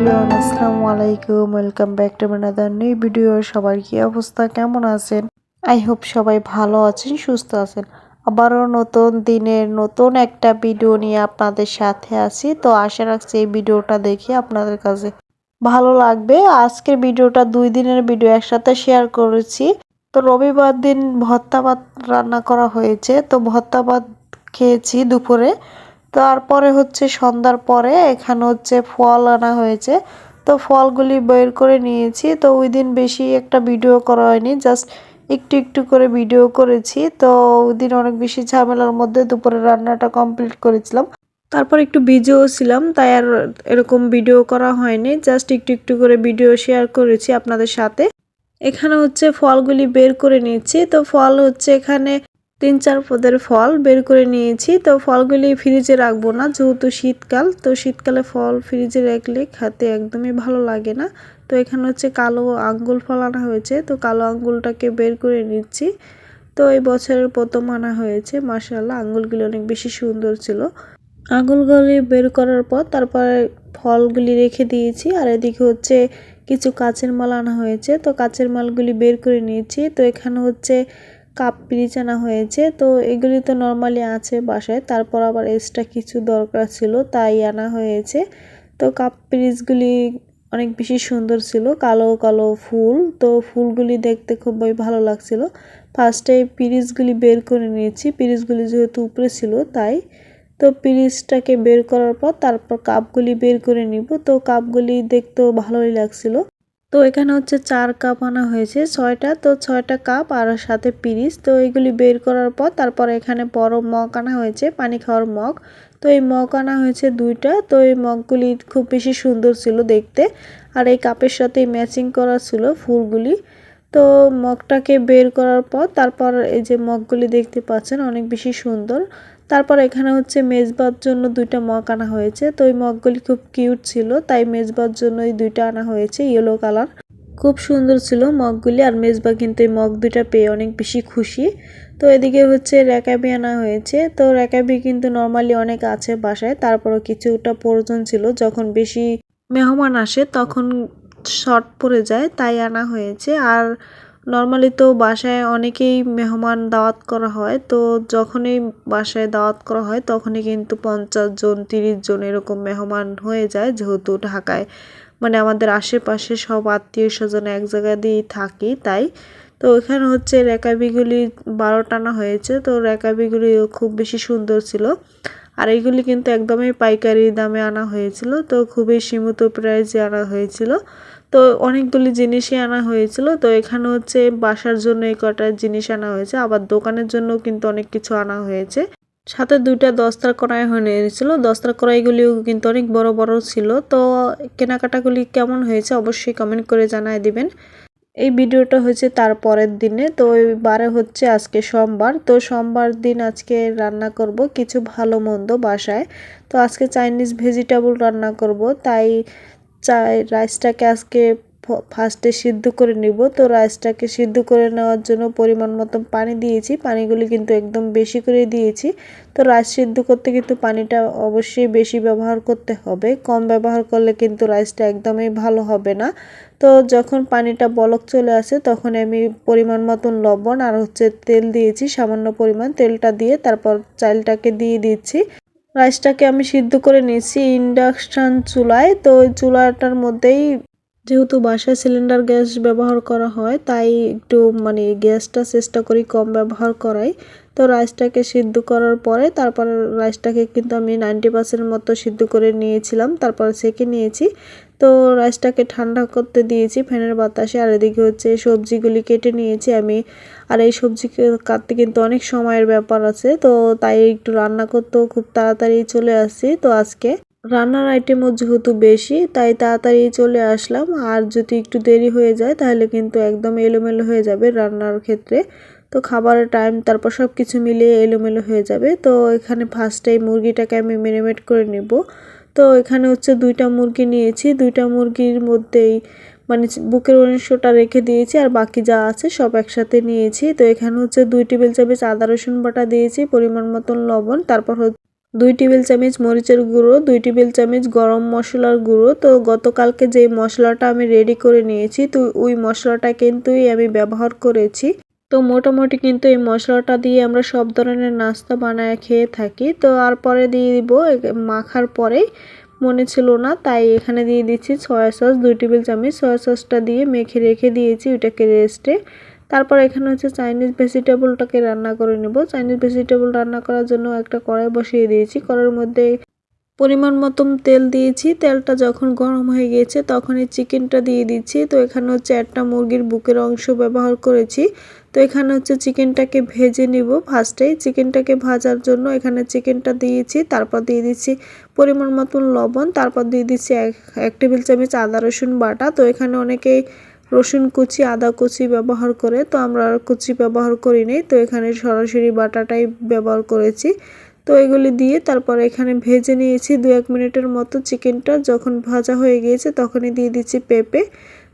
Everyone আসসালামু আলাইকুম। Welcome back to another new video সবার কি অবস্থা? কেমন আছেন? আই হোপ সবাই ভালো আছেন, সুস্থ আছেন। আবারও নতুন দিনের নতুন একটা ভিডিও নিয়ে আপনাদের সাথে আছি। তো আশা রাখছি এই ভিডিওটা দেখে আপনাদের কাছে ভালো লাগবে। আজকের ভিডিওটা দুই দিনের ভিডিও একসাথে শেয়ার করেছি। তো রবিবার দিন ভর্তা ভাত রান্না করা হয়েছে। তো ভর্তা ভাত খেয়েছি দুপুরে। তারপরে হচ্ছে সন্ধ্যার পরে এখানে হচ্ছে ফল আনা হয়েছে। তো ফলগুলি বের করে নিয়েছি। তো ওই দিন বেশি একটা ভিডিও করা হয়নি, জাস্ট একটু একটু করে ভিডিও করেছি। তো ওই দিন অনেক বেশি ঝামেলার মধ্যে দুপুরে রান্নাটা কমপ্লিট করেছিলাম। তারপর একটু বিজিও ছিলাম, তাই আর এরকম ভিডিও করা হয়নি। জাস্ট একটু একটু করে ভিডিও শেয়ার করেছি আপনাদের সাথে। এখানে হচ্ছে ফলগুলি বের করে নিয়েছি। তো ফল হচ্ছে এখানে তিন চার পদের ফল বের করে নিয়েছি। তো ফলগুলি ফ্রিজে রাখব না, যেহেতু শীতকাল, তো শীতকালে ফল ফ্রিজে রাখলে খেতে একদমই ভালো লাগে না। তো এখানে হচ্ছে কালো আঙ্গুল ফল আনা হয়েছে। তো কালো আঙ্গুলটাকে বের করে নিচ্ছি। তো এই বছরের প্রথম আনা হয়েছে। মাসাল্লাহ আঙ্গুলগুলি অনেক বেশি সুন্দর ছিল। আঙুলগুলি বের করার পর তারপরে ফলগুলি রেখে দিয়েছি। আর এদিকে হচ্ছে কিছু কাঁচের মাল আনা হয়েছে। তো কাঁচের মালগুলি বের করে নিয়েছি। তো এখানে হচ্ছে কাপ পিরিচ আনা হয়েছে। তো এগুলি তো নর্মালি আছে বাসায়। তারপর আবার এক্সট্রা কিছু দরকার ছিল, তাই আনা হয়েছে। তো কাপ পিরিচগুলি অনেক বেশি সুন্দর ছিল, কালো কালো ফুল। তো ফুলগুলি দেখতে খুবই ভালো লাগছিল। ফার্স্টে পিরিচগুলি বের করে নিয়েছি। পিরিচগুলি যেহেতু উপরে ছিল, তাই। তো পিরিচটাকে বের করার পর তারপর কাপগুলি বের করে নিব। তো কাপগুলি দেখতেও ভালোই লাগছিল। তো এখানে হচ্ছে চার কাপ আনা হয়েছে, ছয়টা। তো ছয়টা কাপ আর সাথে পিরিচ। তো এইগুলি বের করার পর তারপর এখানে বড় মগ আনা হয়েছে, পানি খাওয়ার মগ। তো এই মগ আনা হয়েছে দুইটা। তো এই মগগুলি খুব বেশি সুন্দর ছিল দেখতে। আর এই কাপের সাথে ম্যাচিং করা ছিল ফুলগুলি। তো মগটাকে বের করার পর তারপর এই যে মগগুলি দেখতে পাচ্ছেন, অনেক বেশি সুন্দর। তারপর এখানে হচ্ছে মেজবার জন্য দুইটা মগ আনা হয়েছে। তো ওই মগগুলি খুব কিউট ছিল, তাই মেজবার জন্য এই দুইটা আনা হয়েছে ইয়েলো কালার খুব সুন্দর ছিল মগগুলি, আর মেজবা কিন্তু এই মগ দুইটা পেয়ে অনেক বেশি খুশি। তো এদিকে হচ্ছে র্যাকাবি আনা হয়েছে, তো র্যাকাবি কিন্তু নর্মালি অনেক আছে বাসায়, তারপরও কিছুটা প্রয়োজন ছিল, যখন বেশি মেহমান আসে তখন শর্ট পড়ে যায়, তাই আনা হয়েছে। আর নর্মালি তো বাসায় অনেকেই মেহমান দাওয়াত করা হয়, তো যখনই বাসায় দাওয়াত করা হয় তখনই কিন্তু পঞ্চাশ জন, তিরিশ জন এরকম মেহমান হয়ে যায় যেহেতু ঢাকায়। মানে আমাদের আশেপাশে সব আত্মীয় স্বজন এক জায়গা দিয়েই থাকি তাই। তো এখানে হচ্ছে র্যাকাবিগুলি বারো টানা হয়েছে, তো র্যাকাবিগুলি খুব বেশি সুন্দর ছিল। আর এইগুলি কিন্তু একদমই পাইকারি দামে আনা হয়েছিল, তো খুবই সীমিত প্রাইসে আনা হয়েছিল। তো অনেকগুলি জিনিসই আনা হয়েছিল। তো এখানে হচ্ছে বাসার জন্য এই কটা জিনিস আনা হয়েছে, আবার দোকানের জন্য কিন্তু অনেক কিছু আনা হয়েছে। সাথে দুইটা দস্তার কড়াই হয়ে নিয়েছিল দস্তার কড়াইগুলিও কিন্তু অনেক বড় বড় ছিল। তো কেনাকাটাগুলি কেমন হয়েছে অবশ্যই কমেন্ট করে জানায় দিবেন। এই ভিডিওটা হয়েছে তার পরের দিনে। তো বারে হচ্ছে আজকে সোমবার। তো সোমবার দিন আজকে রান্না করব কিছু ভালো মন্দ বাসায়। তো আজকে চাইনিজ ভেজিটেবল রান্না করব। তাই চাই রাইসটাকে আজকে ফার্স্টে সিদ্ধ করে নিব। তো রাইসটাকে সিদ্ধ করে নেওয়ার জন্য পরিমাণ মতো পানি দিয়েছি। পানিগুলি কিন্তু একদম বেশি করে দিয়েছি। তো রাইস সিদ্ধ করতে কিন্তু পানিটা অবশ্যই বেশি ব্যবহার করতে হবে। কম ব্যবহার করলে কিন্তু রাইসটা একদমই ভালো হবে না। তো যখন পানিটা বলক চলে আসে, তখন আমি পরিমাণ মতন লবণ আর হচ্ছে তেল দিয়েছি, সামান্য পরিমাণ তেলটা দিয়ে। তারপর চালটাকে দিয়ে দিচ্ছি। রাইসটাকে আমি সিদ্ধ করে নিয়েছি ইন্ডাকশান চুলায়। তো ওই চুলাটার মধ্যেই যেহেতু বাসায় সিলিন্ডার গ্যাস ব্যবহার করা হয়, তাই একটু মানে গ্যাসটা চেষ্টা করি কম ব্যবহার করাই। তো রাইসটাকে সিদ্ধ করার পরে তারপর রাইসটাকে কিন্তু আমি নাইনটি পার্সেন্ট মতো সিদ্ধ করে নিয়েছিলাম, তারপর সেকে নিয়েছি। তো রাইসটাকে ঠান্ডা করতে দিয়েছি ফ্যানের বাতাসে, আর এদিকে হচ্ছে সবজিগুলি কেটে নিয়েছি আমি। আর এই সবজি কাটতে কিন্তু অনেক সময়ের ব্যাপার আছে, তো তাই একটু রান্না করতেও খুব তাড়াতাড়ি চলে আসছি। তো আজকে রান্নার আইটেমও যেহেতু বেশি, তাই তাড়াতাড়ি চলে আসলাম। আর যদি একটু দেরি হয়ে যায় তাহলে কিন্তু একদম এলোমেলো হয়ে যাবে রান্নার ক্ষেত্রে। তো খাবারের টাইম তারপর সব কিছু মিলিয়ে এলোমেলো হয়ে যাবে। তো এখানে ফার্স্টে মুরগিটাকে আমি মেরিনেট করে নেব। তো এখানে হচ্ছে দুইটা মুরগি নিয়েছি। দুইটা মুরগির মধ্যেই মানে বুকের অংশটা রেখে দিয়েছি আর বাকি যা আছে সব একসাথে নিয়েছি। তো এখানে হচ্ছে দুই টেবিল চামচ আদা, রসুন বাটা দিয়েছি, পরিমাণ মতন লবণ। তারপর দুই টেবিল চামচ মরিচের গুঁড়ো, দুই টেবিল চামচ গরম মশলার গুঁড়ো। তো গতকালকে যেই মশলাটা আমি রেডি করে নিয়েছি, তো ওই মশলাটা কিন্তুই আমি ব্যবহার করেছি। তো মোটামুটি কিন্তু এই মশলাটা দিয়ে আমরা সব ধরনের নাস্তা বানায় খেয়ে থাকি। তো আর পরে দিয়ে দিব মাখার পরে মনে ছিল না, তাই এখানে দিয়ে দিচ্ছি সয়া সস, দুই টেবিল চামচ সয়া সসটা দিয়ে মেখে রেখে দিয়েছি ওইটাকে রেস্টে। তারপর এখানে হচ্ছে চাইনিজ ভেজিটেবলটাকে রান্না করে নেব। চাইনিজ ভেজিটেবল রান্না করার জন্য একটা কড়াই বসিয়ে দিয়েছি। কড়াইয়ের মধ্যে পরিমাণ মতন তেল দিয়েছি। তেলটা যখন গরম হয়ে গিয়েছে তখন এই চিকেনটা দিয়ে দিচ্ছি। তো এখানে হচ্ছে একটা মুরগির বুকের অংশ ব্যবহার করেছি। তো এখানে হচ্ছে চিকেনটাকে ভেজে নিব ফার্স্টেই চিকেনটাকে ভাজার জন্য এখানে চিকেনটা দিয়েছি, তারপর দিয়ে দিচ্ছি পরিমাণ মতন লবণ, তারপর দিয়ে দিচ্ছি এক এক টেবিল চামচ আদা, রসুন বাটা। তো এখানে অনেকেই রসুন কুচি, আদা কুচি ব্যবহার করে, তো আমরা কুচি ব্যবহার করিনি। তো এখানে সরাসরি বাটাটাই ব্যবহার করেছি। তো এগুলি দিয়ে তারপর এখানে ভেজে নিয়েছি দু এক মিনিটের মতো চিকেনটা। যখন ভাজা হয়ে গিয়েছে তখনই দিয়ে দিচ্ছি পেঁপে।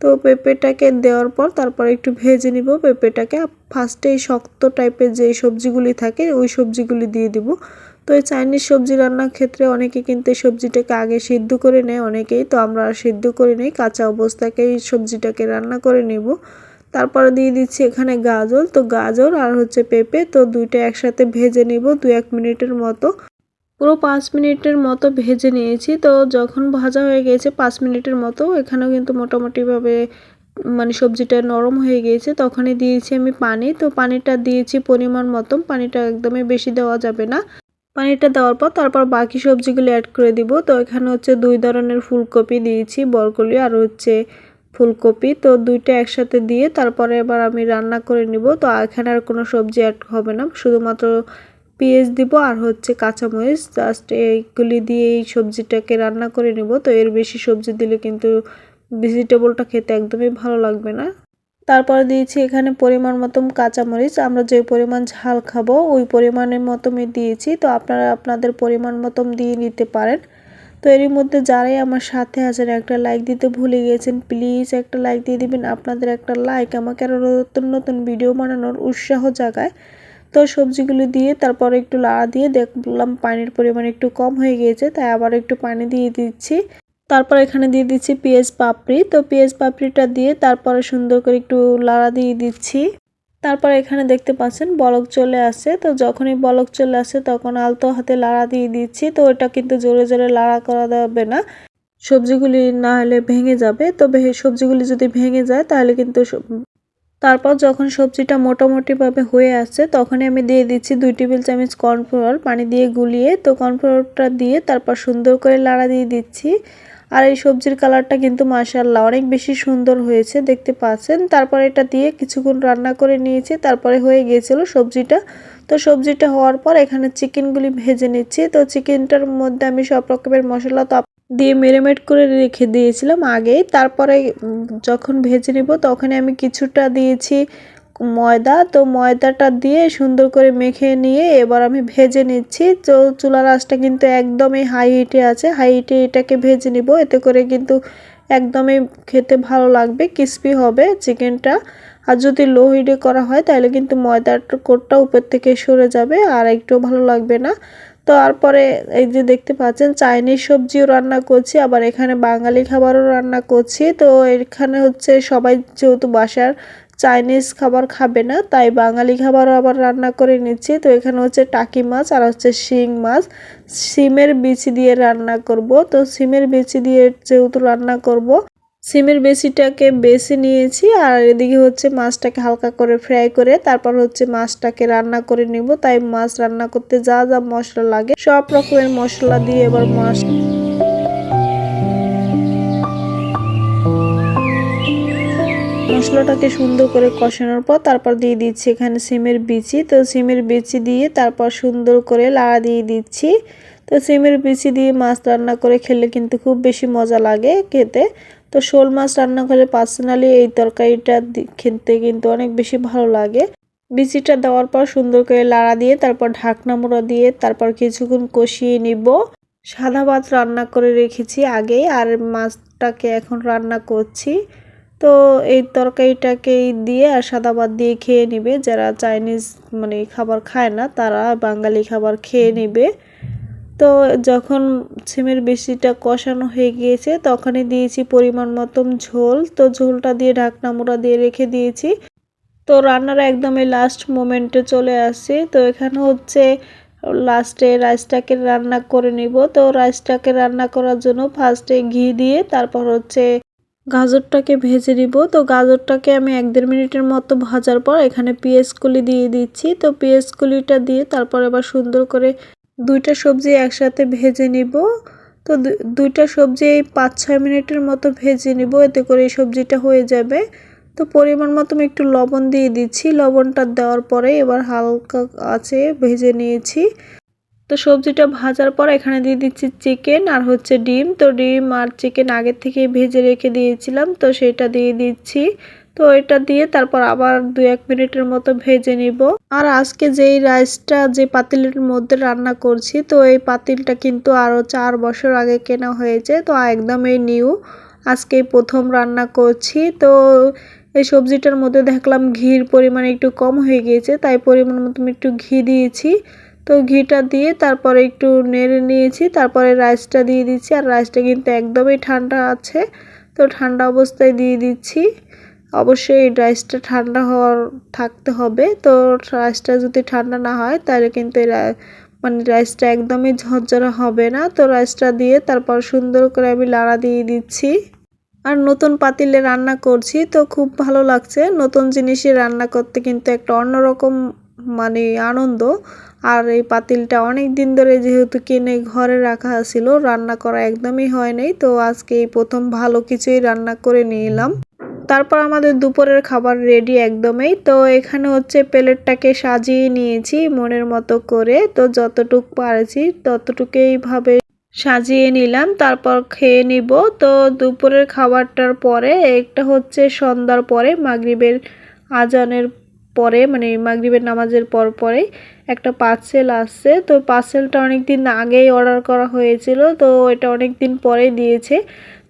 তো পেঁপেটাকে দেওয়ার পর তারপর একটু ভেজে নিব। পেঁপেটাকে ফার্স্টে শক্ত টাইপের যে সবজিগুলি থাকে, ওই সবজিগুলি দিয়ে দিব। তো এই চাইনিজ সবজি রান্নার ক্ষেত্রে অনেকে কিন্তু এই সবজিটাকে আগে সিদ্ধ করে নেয়, অনেকেই তো আমরা সিদ্ধ করে নেই, কাঁচা অবস্থাকেই সবজিটাকে রান্না করে নেব। তারপরে দিয়ে দিচ্ছি এখানে গাজর। তো গাজর আর হচ্ছে পেঁপে, তো দুইটা একসাথে ভেজে নিব দু এক মিনিটের মতো। পুরো পাঁচ মিনিটের মতো ভেজে নিয়েছি। তো যখন ভাজা হয়ে গিয়েছে পাঁচ মিনিটের মতো, এখানেও কিন্তু মোটামুটিভাবে মানে সবজিটা নরম হয়ে গিয়েছে, তখনই দিয়েছি আমি পানি। তো পানিটা দিয়েছি পরিমাণ মতো পানিটা একদমই বেশি দেওয়া যাবে না। পানিটা দেওয়ার পর তারপর বাকি সবজিগুলো অ্যাড করে দিব। তো এখানে হচ্ছে দুই ধরনের ফুলকপি দিয়েছি, বরকলি আর হচ্ছে ফুলকপি, তো দুইটা একসাথে দিয়ে তারপরে এবার আমি রান্না করে নিব। তো এখানে আর কোনো সবজি অ্যাড হবে না, শুধুমাত্র পেঁয়াজ দিব আর হচ্ছে কাঁচামরিচ। জাস্ট এইগুলি দিয়ে এই সবজিটাকে রান্না করে নিব। তো এর বেশি সবজি দিলে কিন্তু ভেজিটেবলটা খেতে একদমই ভালো লাগবে না। তারপরে দিয়েছি এখানে পরিমাণ মতন কাঁচামরিচ। আমরা যে পরিমাণ ঝাল খাব, ওই পরিমাণের মতনই দিয়েছি। তো আপনারা আপনাদের পরিমাণ মতন দিয়ে নিতে পারেন। তো এরই মধ্যে যারাই আমার সাথে আছেন, একটা লাইক দিতে ভুলে গিয়েছেন প্লিজ একটা লাইক দিয়ে দিবেন। আপনাদের একটা লাইক আমাকে আরও নতুন নতুন ভিডিও বানানোর উৎসাহ জাগায়। তো সবজিগুলো দিয়ে, তারপর একটু লাড়া দিয়ে দেখলাম পানির পরিমাণ একটু কম হয়ে গিয়েছে, তাই আবার একটু পানি দিয়ে দিচ্ছি। তারপর এখানে দিয়ে দিচ্ছি পেঁয়াজ পাপড়ি। তো পেঁয়াজ পাপড়িটা দিয়ে তারপরে সুন্দর করে একটু লাড়া দিয়ে দিচ্ছি। তারপর এখানে দেখতে পাচ্ছেন বলক চলে আসে। তো যখনই বলক চলে আসে তখন আলতো হাতে লাড়া দিয়ে দিচ্ছি। তো এটা কিন্তু জোরে জোরে লাড়া করা যাবে না। সবজিগুলি না হলে ভেঙে যাবে। তো সবজিগুলি যদি ভেঙে যায় তাহলে কিন্তু তারপর যখন সবজিটা মোটামুটিভাবে হয়ে আসছে তখনই আমি দিয়ে দিচ্ছি দুই টেবিল চামচ কর্নফ্লাওয়ার। পানি দিয়ে গুলিয়ে তো কর্নফ্লাওয়ারটা দিয়ে তারপর সুন্দর করে লাড়া দিয়ে দিচ্ছি। আর এই সবজির কালারটা কিন্তু মাসাল্লাহ অনেক বেশি সুন্দর হয়েছে, দেখতে পাচ্ছেন। তারপরে এটা দিয়ে কিছুক্ষণ রান্না করে নিয়েছি, তারপরে হয়ে গিয়েছিল সবজিটা। তো সবজিটা হওয়ার পর এখানে চিকেনগুলি ভেজে নিচ্ছি। তো চিকেনটার মধ্যে আমি সব রকমের মশলা তো দিয়ে মেরিনেট করে রেখে দিয়েছিলাম আগেই। তারপরে যখন ভেজে নেব তখন আমি কিছুটা দিয়েছি ময়দা, তো ময়দাটা দিয়ে সুন্দর করে মেখে নিয়ে এবার আমি ভেজে নিচ্ছি। তো চুলার আঁচটা কিন্তু একদমই হাই হিটে আছে। হাই হিটে এটাকে ভেজে নিব। এতে করে কিন্তু একদমই খেতে ভালো লাগবে ক্রিস্পি হবে চিকেনটা। আর যদি লো হিটে করা হয়, তাহলে কিন্তু ময়দার কোটটা উপর থেকে সরে যাবে আর একটু ভালো লাগবে না। তো তারপরে এই যে দেখতে পাচ্ছেন, চাইনিজ সবজিও রান্না করছি, আবার এখানে বাঙালি খাবারও রান্না করছি। তো এখানে হচ্ছে সবাই যেহেতু বাসার চাইনিজ খাবার খাবে না, তাই বাঙালি খাবারও আবার রান্না করে নিচ্ছি। তো এখানে হচ্ছে টাকি মাছ আর হচ্ছে শিং মাছ। সিমের বিচি দিয়ে রান্না করব। তো সিমের বিচি দিয়ে যেহেতু রান্না করব, সিমের বেশিটাকে বেছে নিয়েছি আর এদিকে হচ্ছে মাছটাকে হালকা করে ফ্রাই করে তারপর হচ্ছে মাছটাকে রান্না করে নিব। তাই মাছ রান্না করতে যা যা মশলা লাগে, সব রকমের মশলা দিয়ে এবার মাছ মশলাটাকে সুন্দর করে কষানোর পর তারপর দিয়ে দিচ্ছি এখানে সিমের বিচি। তো সিমের বিচি দিয়ে তারপর সুন্দর করে লাড়া দিয়ে দিচ্ছি। তো সিমের বিচি দিয়ে মাছ রান্না করে খেলে কিন্তু খুব বেশি মজা লাগে খেতে। তো শোল মাছ রান্না করে পার্সোনালি এই তরকারিটা খেতে কিন্তু অনেক বেশি ভালো লাগে। বিচিটা দেওয়ার পর সুন্দর করে লাড়া দিয়ে তারপর ঢাকনা মোড়া দিয়ে তারপর কিছুক্ষণ কষিয়ে নিব। সাদা ভাত রান্না করে রেখেছি আগে আর মাছটাকে এখন রান্না করছি। তো এই তরকারিটাকে দিয়ে আর সাদা ভাত দিয়ে খেয়ে নেবে। যারা চাইনিজ মানে খাবার খায় না তারা বাঙালি খাবার খেয়ে নেবে। তো যখন সিমের বেশিটা কষানো হয়ে গিয়েছে তখনই দিয়েছি পরিমাণ মতন ঝোল। তো ঝোলটা দিয়ে ঢাকনা মোড়া দিয়ে রেখে দিয়েছি। তো রান্নার একদমই লাস্ট মোমেন্টে চলে আসছি। তো এখানে হচ্ছে লাস্টে রাইসটাকে রান্না করে নিব। তো রাইসটাকে রান্না করার জন্য ফার্স্টে ঘি দিয়ে তারপর হচ্ছে গাজরটাকে ভেজে নিব। তো গাজরটাকে আমি এক দেড় মিনিটের মতো ভাজার পর এখানে পেঁয়াজকুলি দিয়ে দিচ্ছি। তো পেঁয়াজকুলিটা দিয়ে তারপর আবার সুন্দর করে দুইটা সবজি একসাথে ভেজে নিব। তো দুইটা সবজি এই পাঁচ ছয় মিনিটের মতো ভেজে নিব। এতে করে এই সবজিটা হয়ে যাবে। তো পরিমাণ মতো আমি একটু লবণ দিয়ে দিচ্ছি। লবণটা দেওয়ার পরে এবার হালকা আছে, ভেজে নিয়েছি। তো সবজিটা ভাজার পর এখানে দিয়ে দিচ্ছি চিকেন আর হচ্ছে ডিম। তো ডিম আর চিকেন আগের থেকেই ভেজে রেখে দিয়েছিলাম। তো সেটা দিয়ে দিচ্ছি। তো এটা দিয়ে তারপর আবার দু এক মিনিটের মতো ভেজে নিব। আর আজকে যেই রাইসটা, যে পাতিলের মধ্যে রান্না করছি, তো এই পাতিলটা কিন্তু আরও চার বছর আগে কেনা হয়েছে। তো একদমই নিউ। আজকে প্রথম রান্না করছি। তো এই সবজিটার মধ্যে দেখলাম ঘির পরিমাণ একটু কম হয়ে গিয়েছে, তাই পরিমাণ মতো একটু ঘি দিয়েছি। তো ঘিটা দিয়ে তারপরে একটু নেড়ে নিয়েছি, তারপরে রাইসটা দিয়ে দিচ্ছি। আর রাইসটা কিন্তু একদমই ঠান্ডা আছে, তো ঠান্ডা অবস্থায় দিয়ে দিচ্ছি। অবশ্যই এই রাইসটা ঠান্ডা হওয়ার থাকতে হবে। তো রাইসটা যদি ঠান্ডা না হয়, তাহলে কিন্তু মানে রাইসটা একদমই ঝরঝরা হবে না। তো রাইসটা দিয়ে তারপর সুন্দর করে আমি লাড়া দিয়ে দিচ্ছি। আর নতুন পাতিলে রান্না করছি, তো খুব ভালো লাগছে। নতুন জিনিসে রান্না করতে কিন্তু একটা অন্যরকম মানে আনন্দ। আর এই পাতিলটা অনেক দিন ধরে যেহেতু কিনে ঘরে রাখা ছিল, রান্না করা একদমই হয় নাই। তো আজকে এই প্রথম ভালো কিছুই রান্না করে নিয়ে এলাম। তারপর আমাদের দুপুরের খাবার রেডি একদমই। তো এখানে হচ্ছে প্লেটটাকে সাজিয়ে নিয়েছি মনের মতো করে। তো যতটুক পারেছি ততটুকুই ভাবে সাজিয়ে নিলাম। তারপর খেয়ে নিব। তো দুপুরের খাবারটার পরে, একটা হচ্ছে সন্ধ্যার পরে মাগরিবের আজানের পরে মানে মাগরিবের নামাজের পর পরে একটা পার্সেল আসছে। তো পার্সেলটা অনেক দিন আগেই অর্ডার করা হয়েছিল, তো এটা অনেক দিন পরে দিয়েছে।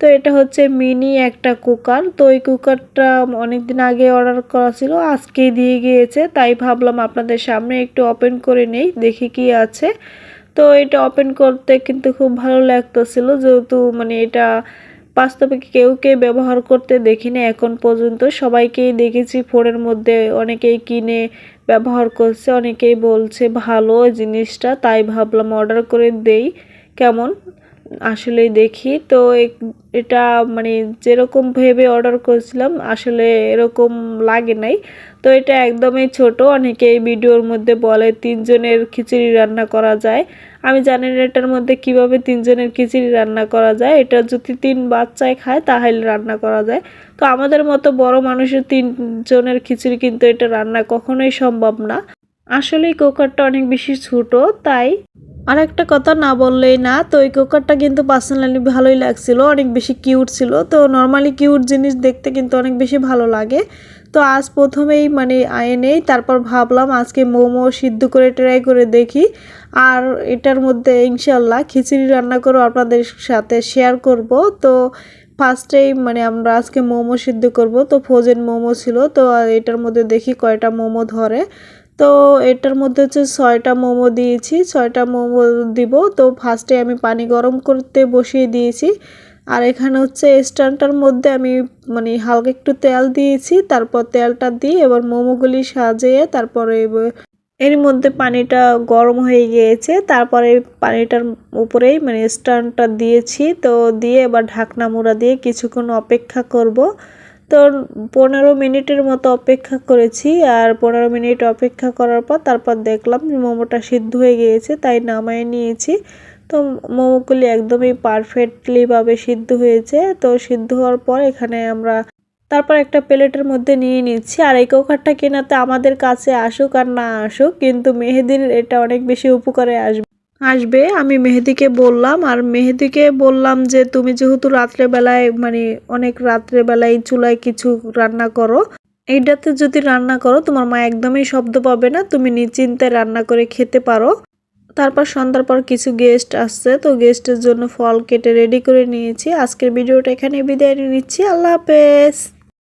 তো এটা হচ্ছে মিনি একটা কুকার তো ওই কুকারটা অনেক দিন আগে অর্ডার করা ছিল, আজকেই দিয়ে গিয়েছে। তাই ভাবলাম আপনাদের সামনে একটু ওপেন করে নেই, দেখি কি আছে। তো এটা ওপেন করতে কিন্তু খুব ভালো লাগতেছিল, যেহেতু মানে এটা বাস্তবে কেউ কে ব্যবহার করতে দেখিনি। এখন পর্যন্ত সবাইকেই দেখেছি, ফোনের মধ্যে অনেকেই কিনে ব্যবহার করছে, অনেকেই বলছে ভালো জিনিসটা, তাই ভাবলাম অর্ডার করে দেই। কেমন? আসলেই দেখি। তো এটা মানে যেরকম ভেবে অর্ডার করেছিলাম, আসলে এরকম লাগে নাই। তো এটা একদমই ছোট, অনেকে এই ভিডিওর মধ্যে বলে তিনজনের খিচুড়ি রান্না করা যায়। আমি জানি না এটার মধ্যে কীভাবে তিনজনের খিচুড়ি রান্না করা যায়। এটা যদি তিন বাচ্চায় খায়, তাহলে রান্না করা যায়। তো আমাদের মতো বড় মানুষের তিনজনের খিচুড়ি কিন্তু এটা রান্না কখনোই সম্ভব না। আসলেই কুকারটা অনেক বেশি ছোট, তাই আর একটা কথা না বললেই না, তো এই কুকারটা কিন্তু পার্সোনালি ভালোই লাগছিল, অনেক বেশি কিউট ছিল। তো নর্মালি কিউট জিনিস দেখতে কিন্তু অনেক বেশি ভালো লাগে। তো আজ প্রথমেই মানে নেই, তারপর ভাবলাম আজকে মোমো সিদ্ধ করে ট্রাই করে দেখি। আর এটার মধ্যে ইনশাল্লাহ খিচুড়ি রান্না করে আপনাদের সাথে শেয়ার করব। তো ফার্স্টেই মানে আমরা আজকে মোমো সিদ্ধ করব। তো ফ্রোজেন মোমো ছিল, তো এটার মধ্যে দেখি কয়টা মোমো ধরে। তো এটার মধ্যে হচ্ছে ছয়টা মোমো দিয়েছি, ছয়টা মোমো দিব। তো ফার্স্টে আমি পানি গরম করতে বসিয়ে দিয়েছি। আর এখানে হচ্ছে স্ট্যান্ডটার মধ্যে আমি মানে হালকা একটু তেল দিয়েছি, তারপর তেলটা দিয়ে এবার মোমোগুলি সাজিয়ে তারপরে এর মধ্যে পানিটা গরম হয়ে গিয়েছে। তারপরে পানিটার উপরেই মানে স্ট্যান্ডটা দিয়েছি। তো দিয়ে এবার ঢাকনা মোড়া দিয়ে কিছুক্ষণ অপেক্ষা করব। তো পনেরো মিনিটের মতো অপেক্ষা করেছি আর পনেরো মিনিট অপেক্ষা করার পর তারপর দেখলাম মোমোটা সিদ্ধ হয়ে গিয়েছে, তাই নামায় নিয়েছি। তো মোমোগুলি একদমই পারফেক্টলিভাবে সিদ্ধ হয়েছে। তো সিদ্ধ হওয়ার পর এখানে আমরা তারপর একটা প্লেটের মধ্যে নিয়ে নিচ্ছি। আর এই কুকারটা কেনাতে আমাদের কাছে আসুক আর না আসুক, কিন্তু মেহেদির এটা অনেক বেশি উপকারে আসবে। আসবে। আমি মেহেদিকে বললাম, আর মেহেদিকে বললাম যে, তুমি যেহেতু রাত্রেবেলায় মানে অনেক রাত্রেবেলায় চুলায় কিছু রান্না করো, এইটাতে যদি রান্না করো, তোমার মা একদমই শব্দ পাবে না। তুমি নিশ্চিন্তে রান্না করে খেতে পারো। তারপর সন্ধ্যার পর কিছু গেস্ট আসছে। তো গেস্টের জন্য ফল কেটে রেডি করে নিয়েছি। আজকের ভিডিওটা এখানে বিদায় নিচ্ছি। আল্লাহ হাফেজ।